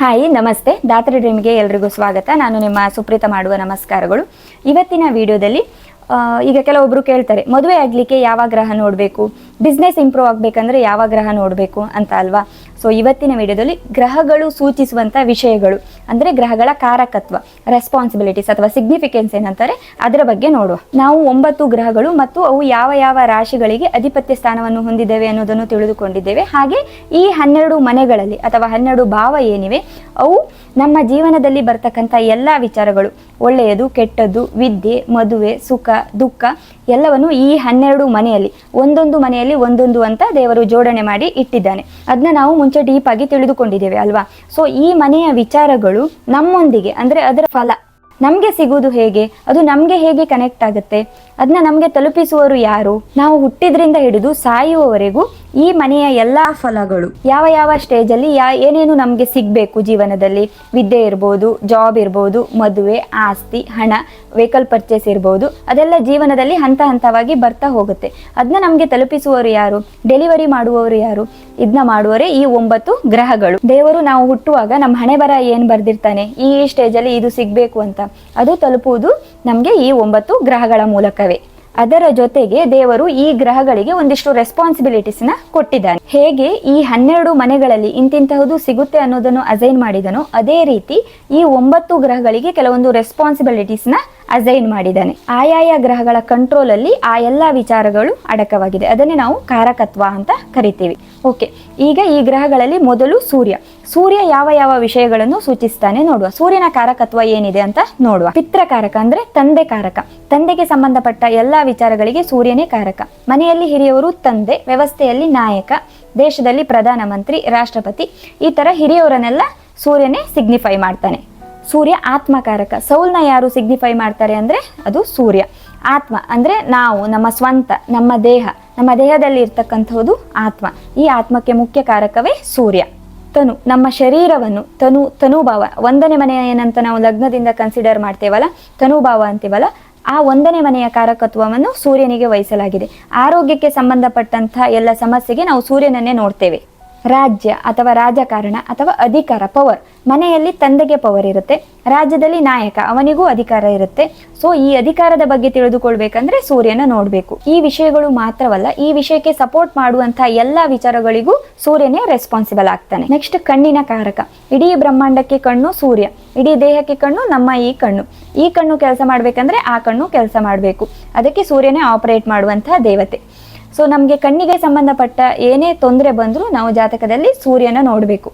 Hi, ನಮಸ್ತೆ. ದಾತ್ರಿ ಡ್ರೀಮ್ಗೆ ಎಲ್ರಿಗೂ ಸ್ವಾಗತ. ನಾನು ನಿಮ್ಮ ಸುಪ್ರೀತ ಮಾಡುವ ನಮಸ್ಕಾರಗಳು. ಇವತ್ತಿನ ವಿಡಿಯೋದಲ್ಲಿ ಈಗ ಕೆಲವೊಬ್ರು ಕೇಳ್ತಾರೆ, ಮದುವೆ ಆಗ್ಲಿಕ್ಕೆ ಯಾವ ಗ್ರಹ ನೋಡಬೇಕು? ಬಿಸ್ನೆಸ್ ಇಂಪ್ರೂವ್ ಆಗಬೇಕಂದ್ರೆ ಯಾವ ಗ್ರಹ ನೋಡಬೇಕು ಅಂತ ಅಲ್ವಾ? ಸೊ ಇವತ್ತಿನ ವಿಡಿಯೋದಲ್ಲಿ ಗ್ರಹಗಳು ಸೂಚಿಸುವಂಥ ವಿಷಯಗಳು, ಅಂದ್ರೆ ಗ್ರಹಗಳ ಕಾರಕತ್ವ ರೆಸ್ಪಾನ್ಸಿಬಿಲಿಟೀಸ್ ಅಥವಾ ಸಿಗ್ನಿಫಿಕೆನ್ಸ್ ಏನಂತಾರೆ ಅದರ ಬಗ್ಗೆ ನೋಡುವ. ನಾವು ಒಂಬತ್ತು ಗ್ರಹಗಳು ಮತ್ತು ಅವು ಯಾವ ಯಾವ ರಾಶಿಗಳಿಗೆ ಅಧಿಪತ್ಯ ಸ್ಥಾನವನ್ನು ಹೊಂದಿದ್ದೇವೆ ಅನ್ನೋದನ್ನು ತಿಳಿದುಕೊಂಡಿದ್ದೇವೆ. ಹಾಗೆ ಈ ಹನ್ನೆರಡು ಮನೆಗಳಲ್ಲಿ ಅಥವಾ ಹನ್ನೆರಡು ಭಾವ ಏನಿವೆ, ಅವು ನಮ್ಮ ಜೀವನದಲ್ಲಿ ಬರ್ತಕ್ಕಂಥ ಎಲ್ಲ ವಿಚಾರಗಳು, ಒಳ್ಳೆಯದು, ಕೆಟ್ಟದ್ದು, ವಿದ್ಯೆ, ಮದುವೆ, ಸುಖ, ದುಃಖ, ಎಲ್ಲವನ್ನು ಈ ಹನ್ನೆರಡು ಮನೆಯಲ್ಲಿ, ಒಂದೊಂದು ಮನೆಯಲ್ಲಿ ಒಂದೊಂದು ಅಂತ ದೇವರು ಜೋಡಣೆ ಮಾಡಿ ಇಟ್ಟಿದ್ದಾನೆ. ಅದನ್ನ ನಾವು ಮುಂಚೆ ಡೀಪ್ ಆಗಿ ತಿಳಿದುಕೊಂಡಿದ್ದೇವೆ ಅಲ್ವಾ? ಸೊ ಈ ಮನೆಯ ವಿಚಾರಗಳು ನಮ್ಮೊಂದಿಗೆ, ಅಂದ್ರೆ ಅದರ ಫಲ ನಮಗೆ ಸಿಗುವುದು ಹೇಗೆ? ಅದು ನಮಗೆ ಹೇಗೆ ಕನೆಕ್ಟ್ ಆಗುತ್ತೆ? ಅದನ್ನ ನಮಗೆ ತಲುಪಿಸುವವರು ಯಾರು? ನಾವು ಹುಟ್ಟಿದ್ರಿಂದ ಹಿಡಿದು ಸಾಯುವವರೆಗೂ ಈ ಮನೆಯ ಎಲ್ಲಾ ಫಲಗಳು ಯಾವ ಯಾವ ಸ್ಟೇಜಲ್ಲಿ ಯಾ ಏನೇನು ನಮಗೆ ಸಿಗಬೇಕು ಜೀವನದಲ್ಲಿ? ವಿದ್ಯೆ ಇರ್ಬೋದು, ಜಾಬ್ ಇರ್ಬೋದು, ಮದುವೆ, ಆಸ್ತಿ, ಹಣ ವೆಹಿಕಲ್ ಪರ್ಚೇಸ್ ಇರ್ಬೋದು, ಅದೆಲ್ಲ ಜೀವನದಲ್ಲಿ ಹಂತ ಹಂತವಾಗಿ ಬರ್ತಾ ಹೋಗುತ್ತೆ. ಅದನ್ನ ನಮಗೆ ತಲುಪಿಸುವವರು ಯಾರು? ಡೆಲಿವರಿ ಮಾಡುವವರು ಯಾರು? ಇದನ್ನ ಮಾಡುವರೇ ಈ ಒಂಬತ್ತು ಗ್ರಹಗಳು. ದೇವರು ನಾವು ಹುಟ್ಟುವಾಗ ನಮ್ಮ ಹಣೆ ಬರ ಏನು ಬರ್ದಿರ್ತಾನೆ? ಈ ಸ್ಟೇಜ್ ಅಲ್ಲಿ ಇದು ಸಿಗಬೇಕು ಅಂತ. ಅದು ತಲುಪುವುದು ನಮಗೆ ಈ ಒಂಬತ್ತು ಗ್ರಹಗಳ ಮೂಲಕವೇ. ಅದರ ಜೊತೆಗೆ ದೇವರು ಈ ಗ್ರಹಗಳಿಗೆ ಒಂದಿಷ್ಟು ರೆಸ್ಪಾನ್ಸಿಬಿಲಿಟೀಸ್ನ ಕೊಟ್ಟಿದ್ದಾನೆ. ಹೇಗೆ ಈ ಹನ್ನೆರಡು ಮನೆಗಳಲ್ಲಿ ಇಂತಿಂತಹದ್ದು ಸಿಗುತ್ತೆ ಅನ್ನೋದನ್ನು ಅಸೈನ್ ಮಾಡಿದನು ಅದೇ ರೀತಿ ಈ ಒಂಬತ್ತು ಗ್ರಹಗಳಿಗೆ ಕೆಲವೊಂದು ರೆಸ್ಪಾನ್ಸಿಬಿಲಿಟೀಸ್ನ ಅಸೈನ್ ಮಾಡಿದ್ದಾನೆ. ಆಯಾಯ ಗ್ರಹಗಳ ಕಂಟ್ರೋಲ್ ಅಲ್ಲಿ ಆ ಎಲ್ಲ ವಿಚಾರಗಳು ಅಡಕವಾಗಿದೆ. ಅದನ್ನೇ ನಾವು ಕಾರಕತ್ವ ಅಂತ ಕರಿತೀವಿ. ಓಕೆ, ಈಗ ಈ ಗ್ರಹಗಳಲ್ಲಿ ಮೊದಲು ಸೂರ್ಯ. ಸೂರ್ಯ ಯಾವ ಯಾವ ವಿಷಯಗಳನ್ನು ಸೂಚಿಸ್ತಾನೆ ನೋಡುವ. ಸೂರ್ಯನ ಕಾರಕತ್ವ ಏನಿದೆ ಅಂತ ನೋಡುವ. ಪಿತ್ರಕಾರಕ ಅಂದ್ರೆ ತಂದೆ ಕಾರಕ. ತಂದೆಗೆ ಸಂಬಂಧಪಟ್ಟ ಎಲ್ಲಾ ವಿಚಾರಗಳಿಗೆ ಸೂರ್ಯನೇ ಕಾರಕ. ಮನೆಯಲ್ಲಿ ಹಿರಿಯವರು ತಂದೆ, ವ್ಯವಸ್ಥೆಯಲ್ಲಿ ನಾಯಕ, ದೇಶದಲ್ಲಿ ಪ್ರಧಾನಮಂತ್ರಿ, ರಾಷ್ಟ್ರಪತಿ, ಈ ತರ ಹಿರಿಯವರನ್ನೆಲ್ಲ ಸೂರ್ಯನೇ ಸಿಗ್ನಿಫೈ ಮಾಡ್ತಾನೆ. ಸೂರ್ಯ ಆತ್ಮಕಾರಕ. ಸೌಲ್ನ ಯಾರು ಸಿಗ್ನಿಫೈ ಮಾಡ್ತಾರೆ ಅಂದ್ರೆ ಅದು ಸೂರ್ಯ. ಆತ್ಮ ಅಂದ್ರೆ ನಾವು, ನಮ್ಮ ಸ್ವಂತ, ನಮ್ಮ ದೇಹ. ನಮ್ಮ ದೇಹದಲ್ಲಿ ಇರ್ತಕ್ಕಂಥದ್ದು ಆತ್ಮ. ಈ ಆತ್ಮಕ್ಕೆ ಮುಖ್ಯ ಕಾರಕವೇ ಸೂರ್ಯ. ತನು, ನಮ್ಮ ಶರೀರವನ್ನು ತನು, ತನುಭಾವ. ಒಂದನೇ ಮನೆಯ ಏನಂತ ನಾವು ಲಗ್ನದಿಂದ ಕನ್ಸಿಡರ್ ಮಾಡ್ತೇವಲ್ಲ, ತನುಭಾವ ಅಂತೀವಲ್ಲ, ಆ ಒಂದನೇ ಮನೆಯ ಕಾರಕತ್ವವನ್ನು ಸೂರ್ಯನಿಗೆ ವಹಿಸಲಾಗಿದೆ. ಆರೋಗ್ಯಕ್ಕೆ ಸಂಬಂಧಪಟ್ಟಂತಹ ಎಲ್ಲ ಸಮಸ್ಯೆಗೆ ನಾವು ಸೂರ್ಯನನ್ನೇ ನೋಡ್ತೇವೆ. ರಾಜ್ಯ ಅಥವಾ ರಾಜಕಾರಣ ಅಥವಾ ಅಧಿಕಾರ ಪವರ್ ಮನೆಯಲ್ಲಿ ತಂದೆಗೆ ಪವರ್ ಇರುತ್ತೆ, ರಾಜ್ಯದಲ್ಲಿ ನಾಯಕ, ಅವನಿಗೂ ಅಧಿಕಾರ ಇರುತ್ತೆ. ಸೊ ಈ ಅಧಿಕಾರದ ಬಗ್ಗೆ ತಿಳಿದುಕೊಳ್ಬೇಕಂದ್ರೆ ಸೂರ್ಯನ ನೋಡಬೇಕು. ಈ ವಿಷಯಗಳು ಮಾತ್ರವಲ್ಲ, ಈ ವಿಷಯಕ್ಕೆ ಸಪೋರ್ಟ್ ಮಾಡುವಂತಹ ಎಲ್ಲ ವಿಚಾರಗಳಿಗೂ ಸೂರ್ಯನೇ ರೆಸ್ಪಾನ್ಸಿಬಲ್ ಆಗ್ತಾನೆ. ನೆಕ್ಸ್ಟ್ ಕಣ್ಣಿನ ಕಾರಕ. ಇಡೀ ಬ್ರಹ್ಮಾಂಡಕ್ಕೆ ಕಣ್ಣು ಸೂರ್ಯ, ಇಡೀ ದೇಹಕ್ಕೆ ಕಣ್ಣು, ನಮ್ಮ ಈ ಕಣ್ಣು. ಈ ಕಣ್ಣು ಕೆಲಸ ಮಾಡ್ಬೇಕಂದ್ರೆ ಆ ಕಣ್ಣು ಕೆಲಸ ಮಾಡಬೇಕು. ಅದಕ್ಕೆ ಸೂರ್ಯನೇ ಆಪರೇಟ್ ಮಾಡುವಂತಹ ದೇವತೆ. ಸೊ ನಮಗೆ ಕಣ್ಣಿಗೆ ಸಂಬಂಧಪಟ್ಟ ಏನೇ ತೊಂದರೆ ಬಂದರೂ ನಾವು ಜಾತಕದಲ್ಲಿ ಸೂರ್ಯನ ನೋಡಬೇಕು.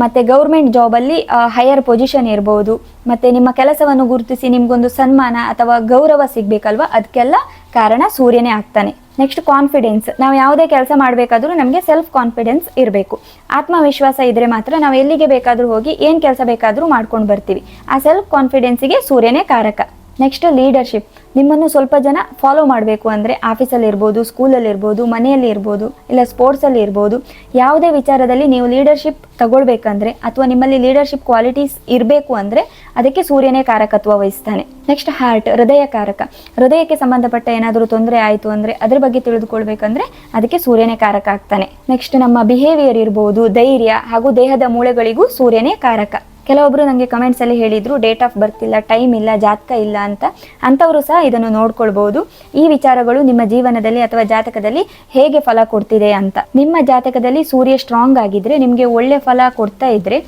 ಮತ್ತು ಗೌರ್ಮೆಂಟ್ ಜಾಬಲ್ಲಿ ಹೈಯರ್ ಪೊಸಿಷನ್ ಇರ್ಬೋದು, ಮತ್ತು ನಿಮ್ಮ ಕೆಲಸವನ್ನು ಗುರುತಿಸಿ ನಿಮಗೊಂದು ಸನ್ಮಾನ ಅಥವಾ ಗೌರವ ಸಿಗಬೇಕಲ್ವ? ಅದಕ್ಕೆಲ್ಲ ಕಾರಣ ಸೂರ್ಯನೇ ಆಗ್ತಾನೆ. ನೆಕ್ಸ್ಟ್ ಕಾನ್ಫಿಡೆನ್ಸ್ ನಾವು ಯಾವುದೇ ಕೆಲಸ ಮಾಡಬೇಕಾದ್ರೂ ನಮಗೆ ಸೆಲ್ಫ್ ಕಾನ್ಫಿಡೆನ್ಸ್ ಇರಬೇಕು. ಆತ್ಮವಿಶ್ವಾಸ ಇದ್ರೆ ಮಾತ್ರ ನಾವು ಎಲ್ಲಿಗೆ ಬೇಕಾದರೂ ಹೋಗಿ ಏನು ಕೆಲಸ ಬೇಕಾದರೂ ಮಾಡ್ಕೊಂಡು ಬರ್ತೀವಿ. ಆ ಸೆಲ್ಫ್ ಕಾನ್ಫಿಡೆನ್ಸಿಗೆ ಸೂರ್ಯನೇ ಕಾರಕ. ನೆಕ್ಸ್ಟ್ ಲೀಡರ್ಶಿಪ್ ನಿಮ್ಮನ್ನು ಸ್ವಲ್ಪ ಜನ ಫಾಲೋ ಮಾಡಬೇಕು ಅಂದರೆ ಆಫೀಸಲ್ಲಿ ಇರ್ಬೋದು ಸ್ಕೂಲಲ್ಲಿ ಇರ್ಬೋದು, ಮನೆಯಲ್ಲಿ ಇರ್ಬೋದು, ಇಲ್ಲ ಸ್ಪೋರ್ಟ್ಸಲ್ಲಿ ಇರ್ಬೋದು. ಯಾವುದೇ ವಿಚಾರದಲ್ಲಿ ನೀವು ಲೀಡರ್ಶಿಪ್ ತಗೊಳ್ಬೇಕಂದ್ರೆ ಅಥವಾ ನಿಮ್ಮಲ್ಲಿ ಲೀಡರ್ಶಿಪ್ ಕ್ವಾಲಿಟೀಸ್ ಇರಬೇಕು ಅಂದರೆ ಅದಕ್ಕೆ ಸೂರ್ಯನೇ ಕಾರಕತ್ವ ವಹಿಸ್ತಾನೆ. ನೆಕ್ಸ್ಟ್ ಹಾರ್ಟ್ ಹೃದಯ ಕಾರಕ. ಹೃದಯಕ್ಕೆ ಸಂಬಂಧಪಟ್ಟ ಏನಾದರೂ ತೊಂದರೆ ಆಯಿತು ಅಂದರೆ ಅದ್ರ ಬಗ್ಗೆ ತಿಳಿದುಕೊಳ್ಬೇಕಂದ್ರೆ ಅದಕ್ಕೆ ಸೂರ್ಯನೇ ಕಾರಕ ಆಗ್ತಾನೆ. ನೆಕ್ಸ್ಟ್ ನಮ್ಮ ಬಿಹೇವಿಯರ್ ಇರ್ಬೋದು, ಧೈರ್ಯ ಹಾಗೂ ದೇಹದ ಮೂಳೆಗಳಿಗೂ ಸೂರ್ಯನೇ ಕಾರಕ. ಕೆಲವೊಬ್ರು ನನಗೆ ಕಮೆಂಟ್ಸಲ್ಲಿ ಹೇಳಿದ್ರು ಡೇಟ್ ಆಫ್ ಬರ್ತ್ ಇಲ್ಲ ಟೈಮ್ ಇಲ್ಲ, ಜಾತಕ ಇಲ್ಲ ಅಂತ. ಅಂಥವರು ಸಹ ಇದನ್ನು ನೋಡ್ಕೊಳ್ಬೋದು. ಈ ವಿಚಾರಗಳು ನಿಮ್ಮ ಜೀವನದಲ್ಲಿ ಅಥವಾ ಜಾತಕದಲ್ಲಿ ಹೇಗೆ ಫಲ ಕೊಡ್ತಿದೆ ಅಂತ. ನಿಮ್ಮ ಜಾತಕದಲ್ಲಿ ಸೂರ್ಯ ಸ್ಟ್ರಾಂಗ್ ಆಗಿದ್ರೆ, ನಿಮಗೆ ಒಳ್ಳೆ ಫಲ ಕೊಡ್ತಾ ಇದ್ರೆ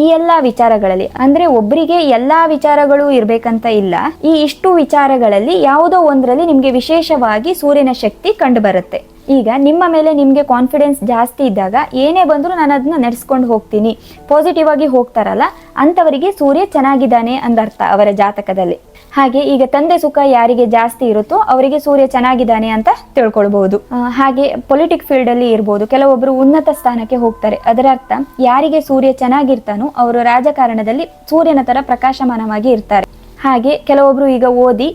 ಈ ಎಲ್ಲ ವಿಚಾರಗಳಲ್ಲಿ, ಅಂದ್ರೆ ಒಬ್ಬರಿಗೆ ಎಲ್ಲಾ ವಿಚಾರಗಳು ಇರಬೇಕಂತ ಇಲ್ಲ. ಈ ಇಷ್ಟು ವಿಚಾರಗಳಲ್ಲಿ ಯಾವುದೋ ಒಂದರಲ್ಲಿ ನಿಮಗೆ ವಿಶೇಷವಾಗಿ ಸೂರ್ಯನ ಶಕ್ತಿ ಕಂಡು ಬರುತ್ತೆ ಈಗ ನಿಮ್ಮ ಮೇಲೆ ನಿಮಗೆ ಕಾನ್ಫಿಡೆನ್ಸ್ ಜಾಸ್ತಿ ಇದ್ದಾಗ ಏನೇ ಬಂದರೂ ನಾನು ಅದನ್ನ ನಡೆಸ್ಕೊಂಡು ಹೋಗ್ತೀನಿ. ಪಾಸಿಟಿವ್ ಆಗಿ ಹೋಗ್ತಾರಲ್ಲ, ಅಂಥವರಿಗೆ ಸೂರ್ಯ ಚೆನ್ನಾಗಿದ್ದಾನೆ ಅಂದರ್ಥ ಅವರ ಜಾತಕದಲ್ಲಿ. ಹಾಗೆ ಈಗ ತಂದೆ ಸುಖ ಯಾರಿಗೆ ಜಾಸ್ತಿ ಇರುತ್ತೋ ಅವರಿಗೆ ಸೂರ್ಯ ಚೆನ್ನಾಗಿದ್ದಾನೆ ಅಂತ ತಿಳ್ಕೊಳ್ಬಹುದು. ಹಾಗೆ ಪೊಲಿಟಿಕ್ ಫೀಲ್ಡ್ ಅಲ್ಲಿ ಇರ್ಬೋದು ಕೆಲವೊಬ್ಬರು ಉನ್ನತ ಸ್ಥಾನಕ್ಕೆ ಹೋಗ್ತಾರೆ. ಅದರ ಅರ್ಥ, ಯಾರಿಗೆ ಸೂರ್ಯ ಚೆನ್ನಾಗಿರ್ತಾನೋ ಅವರು ರಾಜಕಾರಣದಲ್ಲಿ ಸೂರ್ಯನ ತರ ಪ್ರಕಾಶಮಾನವಾಗಿ ಇರ್ತಾರೆ. ಹಾಗೆ ಕೆಲವೊಬ್ರು ಈಗ ಓದಿ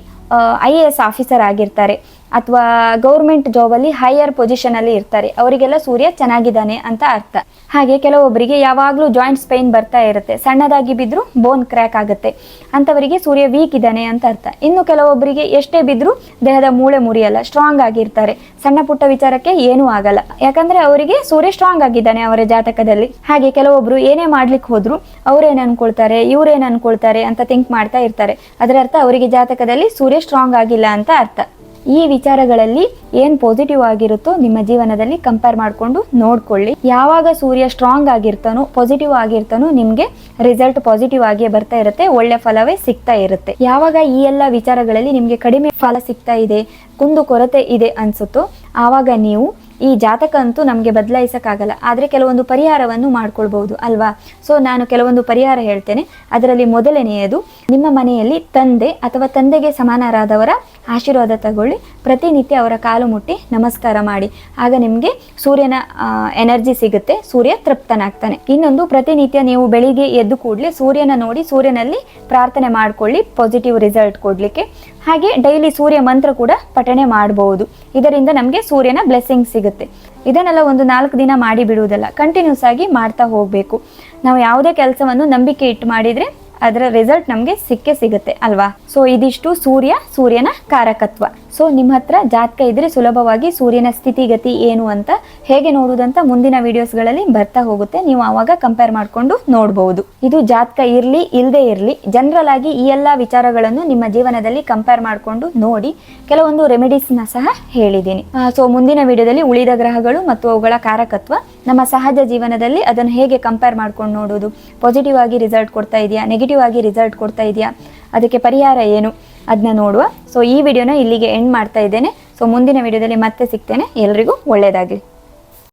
ಐ ಎ ಆಫೀಸರ್ ಆಗಿರ್ತಾರೆ. ಅಥವಾ ಗೌರ್ಮೆಂಟ್ ಜಾಬಲ್ಲಿ ಹೈಯರ್ ಪೊಸಿಷನ್ ಅಲ್ಲಿ ಇರ್ತಾರೆ. ಅವರಿಗೆಲ್ಲ ಸೂರ್ಯ ಚೆನ್ನಾಗಿದ್ದಾನೆ ಅಂತ ಅರ್ಥ. ಹಾಗೆ ಕೆಲವೊಬ್ಬರಿಗೆ ಯಾವಾಗಲೂ ಜಾಯಿಂಟ್ಸ್ ಪೈನ್ ಬರ್ತಾ ಇರುತ್ತೆ. ಸಣ್ಣದಾಗಿ ಬಿದ್ದರೂ ಬೋನ್ ಕ್ರ್ಯಾಕ್ ಆಗುತ್ತೆ. ಅಂಥವರಿಗೆ ಸೂರ್ಯ ವೀಕ್ ಇದ್ದಾನೆ ಅಂತ ಅರ್ಥ. ಇನ್ನು ಕೆಲವೊಬ್ಬರಿಗೆ ಎಷ್ಟೇ ಬಿದ್ದರೂ ದೇಹದ ಮೂಳೆ ಮುರಿಯಲ್ಲ ಸ್ಟ್ರಾಂಗ್ ಆಗಿರ್ತಾರೆ. ಸಣ್ಣ ಪುಟ್ಟ ವಿಚಾರಕ್ಕೆ ಏನೂ ಆಗಲ್ಲ. ಯಾಕಂದ್ರೆ ಅವರಿಗೆ ಸೂರ್ಯ ಸ್ಟ್ರಾಂಗ್ ಆಗಿದ್ದಾನೆ ಅವರ ಜಾತಕದಲ್ಲಿ. ಹಾಗೆ ಕೆಲವೊಬ್ರು ಏನೇ ಮಾಡ್ಲಿಕ್ಕೆ ಹೋದ್ರು ಅವ್ರೇನ್ ಅನ್ಕೊಳ್ತಾರೆ, ಇವ್ರೇನ್ ಅನ್ಕೊಳ್ತಾರೆ ಅಂತ ಥಿಂಕ್ ಮಾಡ್ತಾ ಇರ್ತಾರೆ. ಅದರ ಅರ್ಥ ಅವರಿಗೆ ಜಾತಕದಲ್ಲಿ ಸೂರ್ಯ ಸ್ಟ್ರಾಂಗ್ ಆಗಿಲ್ಲ ಅಂತ ಅರ್ಥ. ಈ ವಿಚಾರಗಳಲ್ಲಿ ಏನ್ ಪಾಸಿಟಿವ್ ಆಗಿರುತ್ತೋ ನಿಮ್ಮ ಜೀವನದಲ್ಲಿ ಕಂಪೇರ್ ಮಾಡಿಕೊಂಡು ನೋಡ್ಕೊಳ್ಳಿ. ಯಾವಾಗ ಸೂರ್ಯ ಸ್ಟ್ರಾಂಗ್ ಆಗಿರ್ತಾನೋ ಪಾಸಿಟಿವ್ ಆಗಿರ್ತಾನೋ, ನಿಮ್ಗೆ ರಿಸಲ್ಟ್ ಪಾಸಿಟಿವ್ ಆಗಿಯೇ ಬರ್ತಾ ಇರುತ್ತೆ, ಒಳ್ಳೆ ಫಲವೇ ಸಿಗ್ತಾ ಇರುತ್ತೆ. ಯಾವಾಗ ಈ ಎಲ್ಲ ವಿಚಾರಗಳಲ್ಲಿ ನಿಮ್ಗೆ ಕಡಿಮೆ ಫಲ ಸಿಗ್ತಾ ಇದೆ, ಕುಂದು ಕೊರತೆ ಇದೆ ಅನ್ಸುತ್ತೋ, ಆವಾಗ ನೀವು ಈ ಜಾತಕ ಅಂತೂ ನಮಗೆ ಬದಲಾಯಿಸಕ್ಕಾಗಲ್ಲ. ಆದರೆ ಕೆಲವೊಂದು ಪರಿಹಾರವನ್ನು ಮಾಡ್ಕೊಳ್ಬಹುದು, ಅಲ್ವಾ? ಸೊ ನಾನು ಕೆಲವೊಂದು ಪರಿಹಾರ ಹೇಳ್ತೇನೆ. ಅದರಲ್ಲಿ ಮೊದಲನೆಯದು, ನಿಮ್ಮ ಮನೆಯಲ್ಲಿ ತಂದೆ ಅಥವಾ ತಂದೆಗೆ ಸಮಾನರಾದವರ ಆಶೀರ್ವಾದ ತಗೊಳ್ಳಿ. ಪ್ರತಿನಿತ್ಯ ಅವರ ಕಾಲು ಮುಟ್ಟಿ ನಮಸ್ಕಾರ ಮಾಡಿ. ಆಗ ನಿಮಗೆ ಸೂರ್ಯನ ಎನರ್ಜಿ ಸಿಗುತ್ತೆ, ಸೂರ್ಯ ತೃಪ್ತನಾಗ್ತಾನೆ. ಇನ್ನೊಂದು, ಪ್ರತಿನಿತ್ಯ ನೀವು ಬೆಳಿಗ್ಗೆ ಎದ್ದು ಕೂಡಲೇ ಸೂರ್ಯನ ನೋಡಿ ಸೂರ್ಯನಲ್ಲಿ ಪ್ರಾರ್ಥನೆ ಮಾಡ್ಕೊಳ್ಳಿ ಪಾಸಿಟಿವ್ ರಿಸಲ್ಟ್ ಕೊಡಲಿಕ್ಕೆ. ಹಾಗೆ ಡೈಲಿ ಸೂರ್ಯ ಮಂತ್ರ ಕೂಡ ಪಠಣೆ ಮಾಡಬಹುದು ಇದರಿಂದ ನಮಗೆ ಸೂರ್ಯನ ಬ್ಲೆಸ್ಸಿಂಗ್ ಸಿಗುತ್ತೆ. ಇದನ್ನೆಲ್ಲ ಒಂದು ನಾಲ್ಕು ದಿನ ಮಾಡಿ ಬಿಡುವುದಲ್ಲ ಕಂಟಿನ್ಯೂಸ್ ಆಗಿ ಮಾಡ್ತಾ ಹೋಗಬೇಕು. ನಾವು ಯಾವುದೇ ಕೆಲಸವನ್ನು ನಂಬಿಕೆ ಇಟ್ಟು ಮಾಡಿದರೆ ಅದರ ರಿಸಲ್ಟ್ ನಮಗೆ ಸಿಕ್ಕೇ ಸಿಗುತ್ತೆ ಅಲ್ವಾ? ಸೊ ಇದಿಷ್ಟು ಸೂರ್ಯ, ಸೂರ್ಯನ ಕಾರಕತ್ವ. ಸೊ ನಿಮ್ಮ ಹತ್ರ ಜಾತಕ ಇದ್ರೆ ಸುಲಭವಾಗಿ ಸೂರ್ಯನ ಸ್ಥಿತಿಗತಿ ಏನು ಅಂತ ಹೇಗೆ ನೋಡುವುದಂತ ಮುಂದಿನ ವಿಡಿಯೋಸ್ಗಳಲ್ಲಿ ಬರ್ತಾ ಹೋಗುತ್ತೆ. ನೀವು ಆವಾಗ ಕಂಪೇರ್ ಮಾಡಿಕೊಂಡು ನೋಡಬಹುದು ಇದು ಜಾತಕ ಇರಲಿ ಇಲ್ಲದೆ ಇರಲಿ ಜನರಲ್ ಆಗಿ ಈ ಎಲ್ಲ ವಿಚಾರಗಳನ್ನು ನಿಮ್ಮ ಜೀವನದಲ್ಲಿ ಕಂಪೇರ್ ಮಾಡಿಕೊಂಡು ನೋಡಿ ಕೆಲವೊಂದು ರೆಮಿಡೀಸ್ನ ಸಹ ಹೇಳಿದ್ದೀನಿ. ಸೊ ಮುಂದಿನ ವಿಡಿಯೋದಲ್ಲಿ ಉಳಿದ ಗ್ರಹಗಳು ಮತ್ತು ಅವುಗಳ ಕಾರಕತ್ವ ನಮ್ಮ ಸಹಜ ಜೀವನದಲ್ಲಿ ಅದನ್ನು ಹೇಗೆ ಕಂಪೇರ್ ಮಾಡ್ಕೊಂಡು ನೋಡೋದು ಪಾಸಿಟಿವ್ ಆಗಿ ರಿಸಲ್ಟ್ ಕೊಡ್ತಾ ಇದೆಯಾ? ನೆಗೆಟಿವ್ ಆಗಿ ರಿಸಲ್ಟ್ ಕೊಡ್ತಾ ಇದೆಯಾ? ಅದಕ್ಕೆ ಪರಿಹಾರ ಏನು? ಅದನ್ನ ನೋಡುವ. ಸೊ ಈ ವಿಡಿಯೋನ ಇಲ್ಲಿಗೆ ಎಂಡ್ ಮಾಡ್ತಾ ಇದ್ದೇನೆ. ಸೊ ಮುಂದಿನ ವಿಡಿಯೋದಲ್ಲಿ ಮತ್ತೆ ಸಿಗ್ತೇನೆ. ಎಲ್ರಿಗೂ ಒಳ್ಳೆಯದಾಗಲಿ